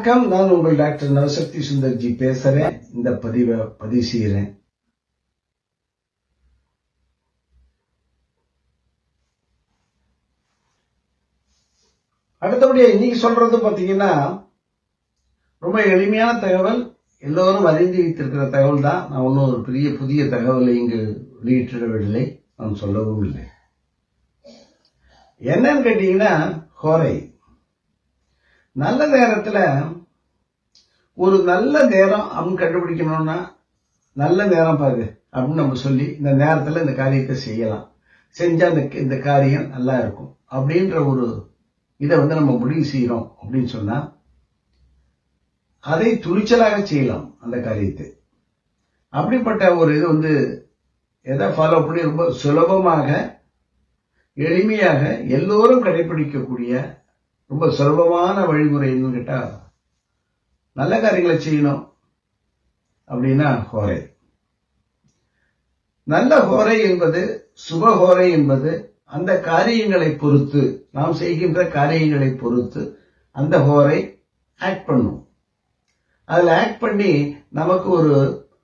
வணக்கம். நான் உங்கள் டாக்டர் நவசக்தி சுந்தர்ஜி பேசுறேன். இந்த பதிவை பதிவு செய்கிறேன் அடுத்தபடியா இன்னைக்கு சொல்றது பாத்தீங்கன்னா ரொம்ப எளிமையான தகவல் எல்லோரும் அறிந்து வைத்திருக்கிற தகவல் தான் நான் ஒன்றும் ஒரு பெரிய புதிய தகவலை இங்கு வெளியிட்டிடவில்லை. நான் சொல்லவும் இல்லை. என்னன்னு கேட்டீங்கன்னா ஹோரை. நல்ல நேரத்துல ஒரு நல்ல நேரம் அப்படின்னு கண்டுபிடிக்கணும்னா நல்ல நேரம் பாரு அப்படின்னு நம்ம சொல்லி இந்த நேரத்துல இந்த காரியத்தை செய்யலாம். செஞ்சா இந்த இந்த காரியம் நல்லா இருக்கும். அப்படின்ற ஒரு இதை வந்து நம்ம முடிவு செய்யறோம் அப்படின்னு சொன்னா அதை துணிச்சலாக செய்யலாம் அந்த காரியத்தை. அப்படிப்பட்ட ஒரு இது வந்து எதை ஃபாலோ பண்ணி ரொம்ப சுலபமாக எளிமையாக எல்லோரும் கடைபிடிக்கக்கூடிய ரொம்ப சுலபமான வழிமுறை என்னன்னு கேட்டா நல்ல காரியங்களை செய்யணும் அப்படின்னா ஹோரை. நல்ல ஹோரை என்பது சுபஹோரை என்பது அந்த காரியங்களை பொறுத்து நாம் செய்கின்ற காரியங்களை பொறுத்து அந்த ஹோரை ஆக்ட் பண்ணும். அதில் ஆக்ட் பண்ணி நமக்கு ஒரு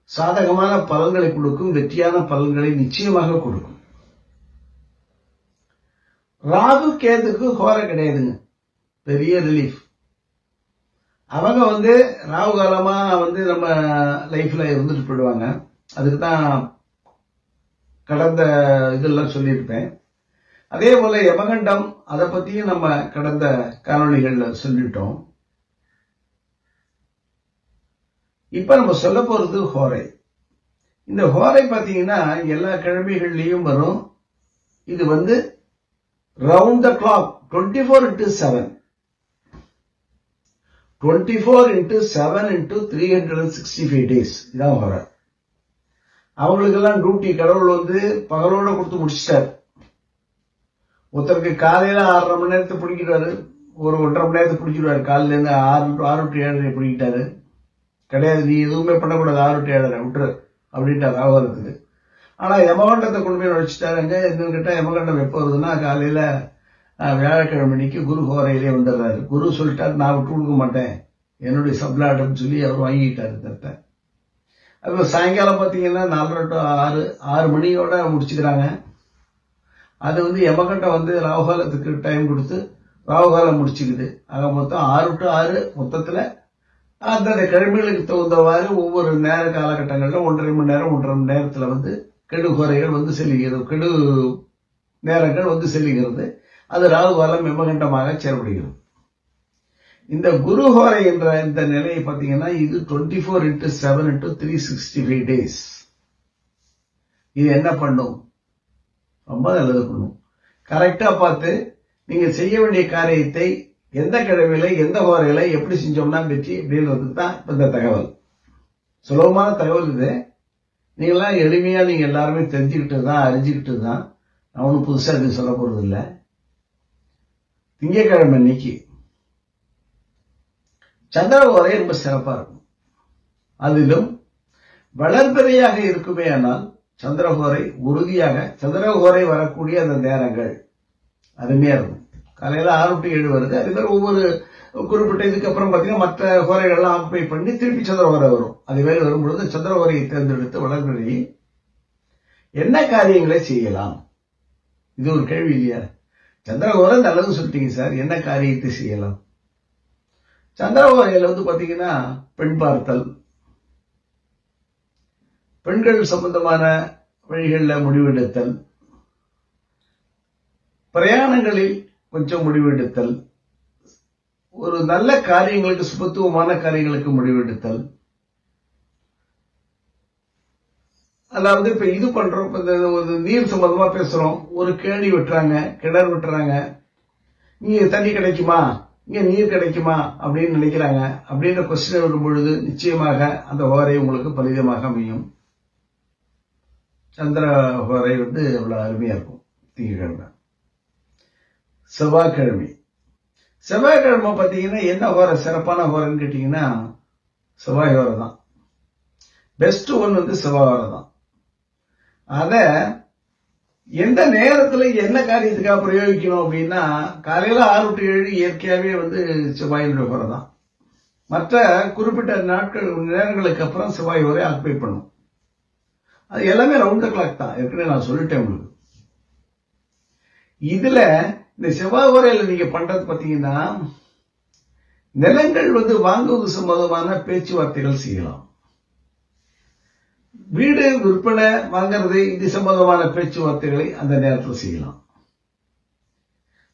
சாதகமான பலன்களை கொடுக்கும் வெற்றியான பலன்களை நிச்சயமாக கொடுக்கும். ராகு கேதுக்கு ஹோரை கிடையாதுங்க. பெரிய ரிலீஃப் அவங்க வந்து ராகு காலமா வந்து நம்ம லைஃப்ல இருந்துட்டு போயிடுவாங்க. அதுக்கு தான் கடந்த இதெல்லாம் சொல்லியிருப்பேன். அதே போல யமகண்டம் அதை பத்தியும் நம்ம கடந்த காணொலிகள்ல சொல்லிட்டோம். இப்ப நம்ம சொல்ல போறது ஹோரை. இந்த ஹோரை பாத்தீங்கன்னா எல்லா கிழமைகள்லயும் வரும். இது வந்து round the clock twenty four into seven twenty four into seven into three hundred and sixty five days இதான் வர அவங்களுக்கெல்லாம் டியூட்டி கடவுள் வந்து பகலோட கொடுத்து முடிச்சிட்டாரு. ஒருத்தருக்கு காலையில ஆறரை மணி நேரத்தை பிடிக்கிறாரு ஒரு ஒன்றரை மணி நேரத்தை பிடிச்சிருவாரு காலையில இருந்து ஆறு ஆறு டு ஏழரை பிடிக்கிட்டாரு. கிடையாது நீ எதுவுமே பண்ணக்கூடாது. ஆறு டு ஏழரை விட்டுரு. அப்படின்ட்டார் இருக்குது ஆனா யமகண்டத்தை கொண்டு போய் நடிச்சிட்டாருங்க என்னன்னு கேட்டா யமகண்டம் எப்போ வருதுன்னா காலையில வியாழக்கிழமைக்கு குரு ஹோரையிலே வந்துடுறாரு குரு சொல்லிட்டாரு நான் விட்டு கொடுக்க மாட்டேன். என்னுடைய சப்ளாட்டம் சொல்லி அவர் வாங்கிட்டாரு தத்தை அப்போ சாயங்காலம் பார்த்தீங்கன்னா நாலரை டு ஆறு ஆறு மணியோட முடிச்சுக்கிறாங்க. அது வந்து யமகண்டம் வந்து ராகுகாலத்துக்கு டைம் கொடுத்து ராகுகாலம் முடிச்சுக்குது. ஆக மொத்தம் ஆறு டு ஆறு மொத்தத்தில் அந்தந்த கிழமைகளுக்கு தகுந்தவாறு ஒவ்வொரு நேர காலகட்டங்களில் ஒன்றரை மணி நேரம் ஒன்றரை மணி நேரத்தில் வந்து கெடுகுறைகள் வந்து செல்லுகிறது கெடு நேரங்கள் வந்து செல்லுகிறது அது ராகுகாலம் யமகண்டமாக செயல்படுகிறது. இந்த குருஹோரை என்ற இந்த நிலையை பார்த்தீங்கன்னா இது twenty four into seven into three sixty five days இது என்ன பண்ணும்? ரொம்ப நல்லது பண்ணும். கரெக்டா பார்த்து நீங்க செய்ய வேண்டிய காரியத்தை எந்த கிழமையில எந்த ஹோரையில எப்படி செஞ்சோம்னா வெற்றி அப்படின்றது தான் இந்த தகவல். சுலபமான தகவல் இது. நீங்களாம் எளிமையா நீங்க எல்லாருமே தெரிஞ்சுக்கிட்டு தான் அறிஞ்சுக்கிட்டு தான் நான் ஒன்றும் புதுசாக இது சொல்ல போறது இல்லை திங்கக்கிழமை இன்னைக்கு சந்திர ஹோரை ரொம்ப சிறப்பா இருக்கும். அதிலும் வளர்பிறையாக இருக்குமே ஆனால் சந்திரகோரை உறுதியாக சந்திரகோரை வரக்கூடிய அந்த நேரங்கள் அருமையா இருக்கும். காலையில ஆறு டு ஏழு வருது அதே மாதிரி ஒவ்வொரு குறிப்பிட்ட இதுக்கு அப்புறம் பாத்தீங்கன்னா மற்ற ஹோரைகள்லாம் ஆக்குப்பை பண்ணி திருப்பி சந்திரகோரை வரும். அது வரும் வரும்பொழுது சந்திரகோரையை தேர்ந்தெடுத்து வளர்பிறையை என்ன காரியங்களை செய்யலாம்? இது ஒரு கேள்வி இல்லையா? சந்திரகோரை நல்லது சொல்லிட்டீங்க சார். என்ன காரியத்தை செய்யலாம்? சந்திரகோரையில வந்து பாத்தீங்கன்னா பெண் பார்த்தல். பெண்கள் சம்பந்தமான வழிகளில் முடிவெடுத்தல். பிரயாணங்களில் கொஞ்சம் முடிவெடுத்தல். ஒரு நல்ல காரியங்களுக்கு சுபத்துவமான காரியங்களுக்கு முடிவெடுத்தல். அதாவது இப்ப இது பண்றோம் இந்த ஒரு நீர் சம்பந்தமா பேசுறோம். ஒரு கேணி வெட்டுறாங்க கிணறு வெட்டுறாங்க. இங்க தண்ணி கிடைக்குமா? இங்க நீர் கிடைக்குமா? அப்படின்னு நினைக்கிறாங்க. அப்படின்ற கொஸ்டின் வரும் பொழுது நிச்சயமாக அந்த ஓரை உங்களுக்கு பலிதமாக அமையும். சந்திர ஹோரை வந்து அவ்வளவு அருமையா இருக்கும். திங்கக்கிழமை. செவ்வாய்க்கிழமை. செவ்வாய்க்கிழமை பார்த்தீங்கன்னா என்ன ஹோரை? சிறப்பான ஹோரைன்னு கேட்டீங்கன்னா செவ்வாய் ஹோரை தான். பெஸ்ட் ஒன் வந்து செவ்வாய் ஹோரை தான். அத எந்த நேரத்துல என்ன காரியத்துக்காக பிரயோகிக்கணும் அப்படின்னா காலையில ஆறு டு ஏழு இயற்கையாவே வந்து செவ்வாயினுடைய உரை தான். மற்ற குறிப்பிட்ட நாட்கள் நேரங்களுக்கு அப்புறம் செவ்வாய் உரை ஆக்குபை பண்ணும். அது எல்லாமே ரவுண்ட் கிளாக் தான். ஏற்கனவே நான் சொல்லிட்டேன் உங்களுக்கு. இதுல இந்த செவ்வாய் உரையில நீங்க பண்றது பாத்தீங்கன்னா நிலங்கள் வந்து வாங்குவது சம்பந்தமான பேச்சுவார்த்தைகள் செய்யலாம். வீடு விற்பனை வாங்கிறது இது சம்பந்தமான பேச்சுவார்த்தைகளை அந்த நேரத்தில் செய்யலாம்.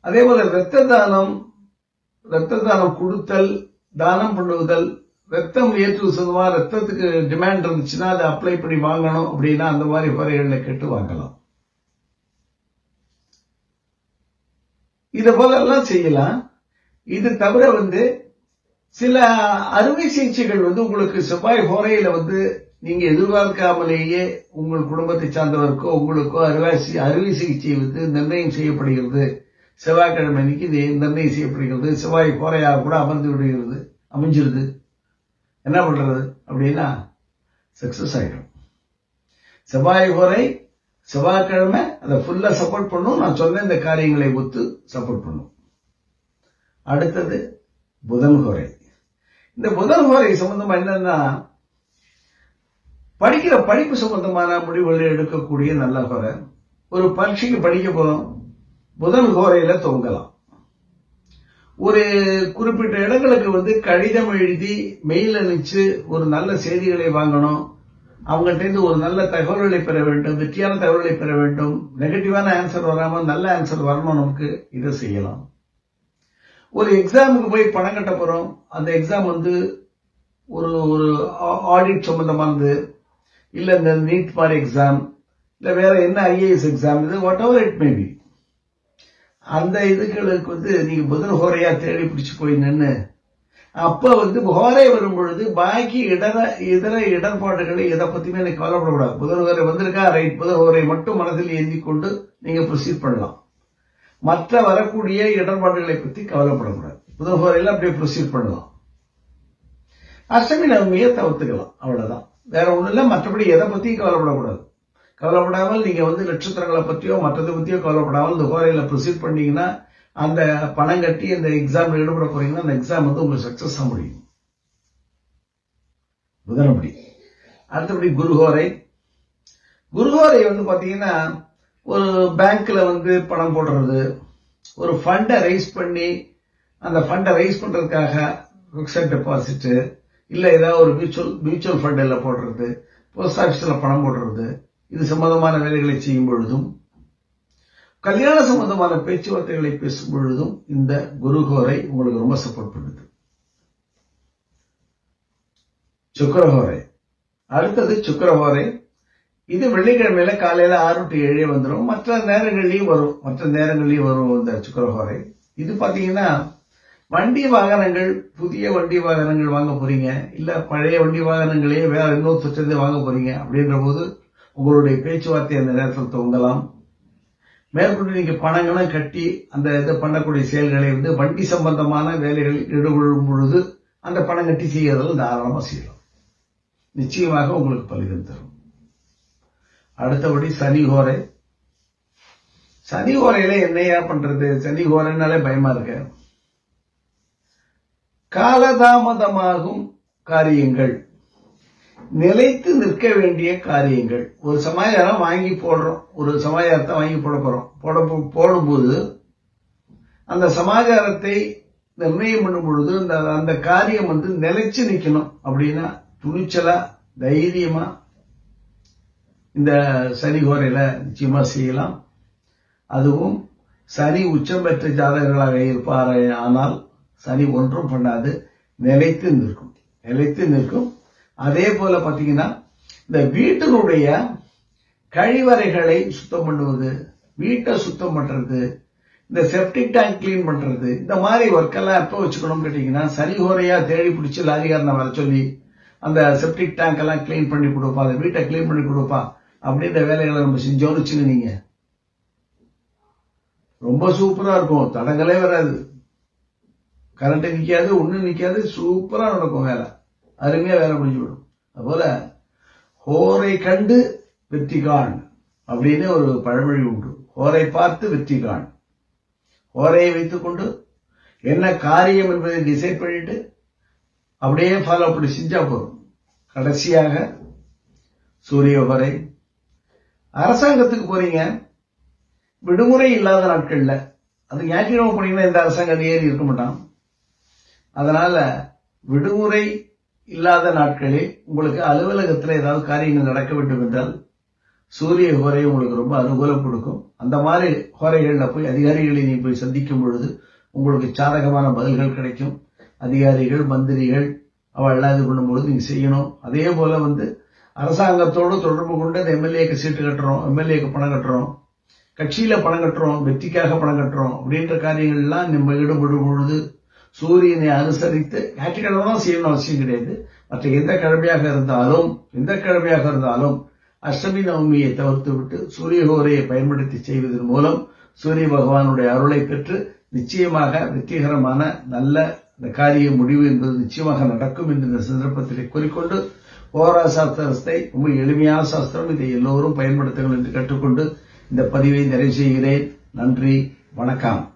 அதே போல ரத்த தானம் ரத்த தானம் கொடுத்தல் தானம் பண்ணுவதல் ரத்தம் ஏற்று சம்பந்தமா ரத்தத்துக்கு டிமாண்ட் இருந்துச்சுன்னா அதை அப்ளை பண்ணி வாங்கணும் அப்படின்னா அந்த மாதிரி வரைகளில் கேட்டு வாங்கலாம். இத போல எல்லாம் செய்யலாம். இது தவிர வந்து சில அறுவை சிகிச்சைகள் வந்து உங்களுக்கு செவ்வாய் ஹோரையில வந்து நீங்க எதிர்பார்க்காமலேயே உங்கள் குடும்பத்தை சார்ந்தவருக்கோ உங்களுக்கோ அறுவை அறுவை சிகிச்சை வந்து நிர்ணயம் செய்யப்படுகிறது. செவ்வாய்க்கிழமை அன்னைக்கு இது நிர்ணயம் செய்யப்படுகிறது. செவ்வாய் ஹோரையாக கூட அமர்ந்து விடுகிறது அமைஞ்சிருது. என்ன பண்றது? அப்படின்னா சக்சஸ் ஆகிடும் செவ்வாய் ஹோரை செவ்வாய்க்கிழமை அதை ஃபுல்லா சப்போர்ட் பண்ணும். நான் சொன்ன இந்த காரியங்களை ஒத்து சப்போர்ட் பண்ணும். அடுத்தது புதன் குறை இந்த புதன் ஹோரை சம்பந்தமா என்னன்னா படிக்கிற படிப்பு சம்பந்தமான முடிவுகளை எடுக்கக்கூடிய நல்ல குறை ஒரு பரீட்சைக்கு படிக்க போகிறோம் புதன் கோரையில துவங்கலாம் ஒரு குறிப்பிட்ட இடங்களுக்கு வந்து கடிதம் எழுதி மெயில் அனுப்பிச்சு ஒரு நல்ல செய்திகளை வாங்கணும். அவங்கள்ட்ட இருந்து ஒரு நல்ல தகவல்களை பெற வேண்டும். வெற்றியான தகவல்களை பெற வேண்டும். நெகட்டிவான ஆன்சர் வராம நல்ல ஆன்சர் வரணும் நமக்கு. இதை செய்யலாம். ஒரு எக்ஸாமுக்கு போய் பணம் கட்ட போறோம். அந்த எக்ஸாம் வந்து ஒரு ஒரு ஆடிட் சம்பந்தமானது. இல்ல இந்த நீட் மாதிரி எக்ஸாம் இல்ல வேற என்ன ஐஏஎஸ் எக்ஸாம் இது வாட் எவர் இட் மேபி அந்த இதுகளுக்கு வந்து நீங்க புதன் ஹோரையா தேடி பிடிச்சு போய் நின்று அப்ப வந்து ஹோரை வரும் பொழுது பாக்கி இடர இதர இடர்பாடுகளை எதை பத்தியுமே எனக்கு கவலைப்படக்கூடாது. புதன் ஹோரை வந்திருக்கா? ரைட் புதன் ஹோரை மட்டும் மனதில் ஏந்தி கொண்டு நீங்க ப்ரொசீட் பண்ணலாம். மற்ற வரக்கூடிய இடர்பாடுகளை பத்தி கவலைப்படக்கூடாது. புதன் ஹோரையில அப்படியே ப்ரொசீட் பண்ணலாம். அஷ்டமி நவமியை தவிர்த்துக்கலாம். அவ்வளவுதான். வேற ஒண்ணும் இல்லை மற்றபடி எதை பத்தியும் கவலைப்படக்கூடாது. கவலைப்படாமல் நீங்க வந்து நட்சத்திரங்களை பற்றியோ மற்றதை பத்தியோ கவலைப்படாமல் இந்த ஹோரையில ப்ரொசீட் பண்ணீங்கன்னா அந்த பணம் கட்டி அந்த எக்ஸாம்ல ஈடுபட போறீங்கன்னா அந்த எக்ஸாம் வந்து உங்களுக்கு சக்ஸஸ் ஆக முடியும். புதனப்படி அடுத்தபடி குருஹோரை குருஹோரை வந்து பார்த்தீங்கன்னா ஒரு பேங்க்ல வந்து பணம் போடுறது ஒரு ஃபண்டை ரைஸ் பண்ணி அந்த ஃபண்டை ரைஸ் பண்றதுக்காக ஃபிக்ஸட் டெபாசிட்டு இல்ல ஏதாவது ஒரு மியூச்சுவல் மியூச்சுவல் ஃபண்ட்ல போடுறது போஸ்ட் ஆபீஸ்ல பணம் போடுறது இது சம்பந்தமான வேலைகளை செய்யும் பொழுதும் கல்யாண சம்பந்தமான பேச்சுவார்த்தைகளை பேசும் பொழுதும் இந்த குருகோரை உங்களுக்கு ரொம்ப சப்போர்ட் பண்ணுது. சுக்கரஹோரை அடுத்தது சுக்கரஹோரை இது வெள்ளிக்கிழமையில காலையில ஆறு டு ஏழே வந்துடும் மற்ற நேரங்கள்லயும் வரும். மற்ற நேரங்கள்லயும் வரும் இந்த சுக்கரஹோரை இது பாத்தீங்கன்னா வண்டி வாகனங்கள் புதிய வண்டி வாகனங்கள் வாங்க போறீங்க. இல்ல பழைய வண்டி வாகனங்களையே வேற இன்னொரு வாங்க போறீங்க அப்படின்ற போது உங்களுடைய பேச்சுவார்த்தை அந்த நேரத்தில் துவங்கலாம். மேற்கொண்டு நீங்க பணங்களும் கட்டி அந்த இதை பண்ணக்கூடிய செயல்களை வந்து வண்டி சம்பந்தமான வேலைகளில் ஈடுபடும் பொழுது அந்த பணம் கட்டி செய்யறதில் தாராளமாக செய்யலாம். நிச்சயமாக உங்களுக்கு பலிதம் தரும். அடுத்தபடி சனி ஹோரை சனி ஹோரையில என்னையா பண்றது? சனி ஹோரைனாலே பயமா இருக்கேன் காலதாமதமாகும் காரியங்கள். நிலைத்து நிற்க வேண்டிய காரியங்கள். ஒரு சமாச்சாரம் வாங்கி போடுறோம். ஒரு சமாச்சாரத்தை வாங்கி போட போறோம். போட போடும்போது அந்த சமாச்சாரத்தை நிர்ணயம் பண்ணும் பொழுது அந்த அந்த காரியம் வந்து நிலைச்சு நிற்கணும் அப்படின்னா துணிச்சலா தைரியமா இந்த சனி கோரையில நிச்சயமா செய்யலாம். அதுவும் சனி உச்சம் பெற்ற ஜாதகர்களாக இருப்பார் ஆனால் சனி ஒன்றும் பண்ணாது. நிலைத்து நிற்கும். நிலைத்து நிற்கும். அதே போல பாத்தீங்கன்னா இந்த வீட்டினுடைய கழிவறைகளை சுத்தம் பண்ணுவது வீட்டை சுத்தம் பண்றது இந்த செப்டிக் டேங்க் கிளீன் பண்றது இந்த மாதிரி ஒர்க் எல்லாம் எப்ப வச்சுக்கணும்னு கேட்டீங்கன்னா சனி ஹோரையா தேடி பிடிச்சி லாரிகாரனை வர சொல்லி அந்த செப்டிக் டேங்க் எல்லாம் கிளீன் பண்ணி கொடுப்பா அந்த வீட்டை கிளீன் பண்ணி கொடுப்பா அப்படின்ற வேலைகளை நம்ம செஞ்சோன்னு வச்சுங்க நீங்க. ரொம்ப சூப்பரா இருக்கும். தடங்களே வராது. கரண்ட் நிற்காது ஒன்றும் நிற்காது சூப்பராக நடக்கும் வேலை. அருமையாக வேலை முடிஞ்சுவிடும் அதுபோல ஹோரை கண்டு வெற்றி காண் அப்படின்னு ஒரு பழமொழி உண்டு. ஹோரை பார்த்து வெற்றி காண். ஹோரையை வைத்துக்கொண்டு என்ன காரியம் என்பதை டிசைட் பண்ணிட்டு அப்படியே ஃபாலோ பண்ணி செஞ்சா போதும். கடைசியாக சூரிய ஹோரை. அரசாங்கத்துக்கு போறீங்க. விடுமுறை இல்லாத நாட்கள்ல அது ஞாயிற்றுக்கிழமை போனீங்கன்னா இந்த அரசாங்கம் ஏறி இருக்க மாட்டான். அதனால விடுமுறை இல்லாத நாட்களில் உங்களுக்கு அலுவலகத்தில் ஏதாவது காரியங்கள் நடக்க வேண்டும் என்றால் சூரிய ஹோரை உங்களுக்கு ரொம்ப அனுகூலம் கொடுக்கும். அந்த மாதிரி ஹோரைகளில் போய் அதிகாரிகளை நீ போய் சந்திக்கும் பொழுது உங்களுக்கு சாதகமான பதில்கள் கிடைக்கும். அதிகாரிகள் மந்திரிகள் அவள் இது பண்ணும்பொழுது நீங்கள் செய்யணும். அதே போல வந்து அரசாங்கத்தோடு தொடர்பு கொண்டு அந்த எம்எல்ஏக்கு சீட்டு கட்டுறோம் எம்எல்ஏக்கு பணம் கட்டுறோம் கட்சியில் பணம் கட்டுறோம் வெற்றிக்காக பணம் கட்டுறோம் அப்படின்ற காரியங்கள்லாம் நம்ம ஈடுபடும் பொழுது சூரியனை அனுசரித்து ஞாயிற்றுக்கிழமை தான் செய்யணும் அவசியம் கிடையாது. மற்ற எந்த கிழமையாக இருந்தாலும் எந்த கிழமையாக இருந்தாலும் அஷ்டமி நவமியை தவிர்த்து விட்டு சூரிய பயன்படுத்தி செய்வதன் மூலம் சூரிய பகவானுடைய அருளை பெற்று நிச்சயமாக வெற்றிகரமான நல்ல இந்த காரிய முடிவு என்பது நிச்சயமாக நடக்கும் என்று இந்த சந்தர்ப்பத்திலே கூறிக்கொண்டு ஓரா சாஸ்திரத்தை ரொம்ப எளிமையான சாஸ்திரம். இதை எல்லோரும் பயன்படுத்துங்கள் என்று கற்றுக்கொண்டு இந்த பதிவை நிறைவு செய்கிறேன். நன்றி. வணக்கம்.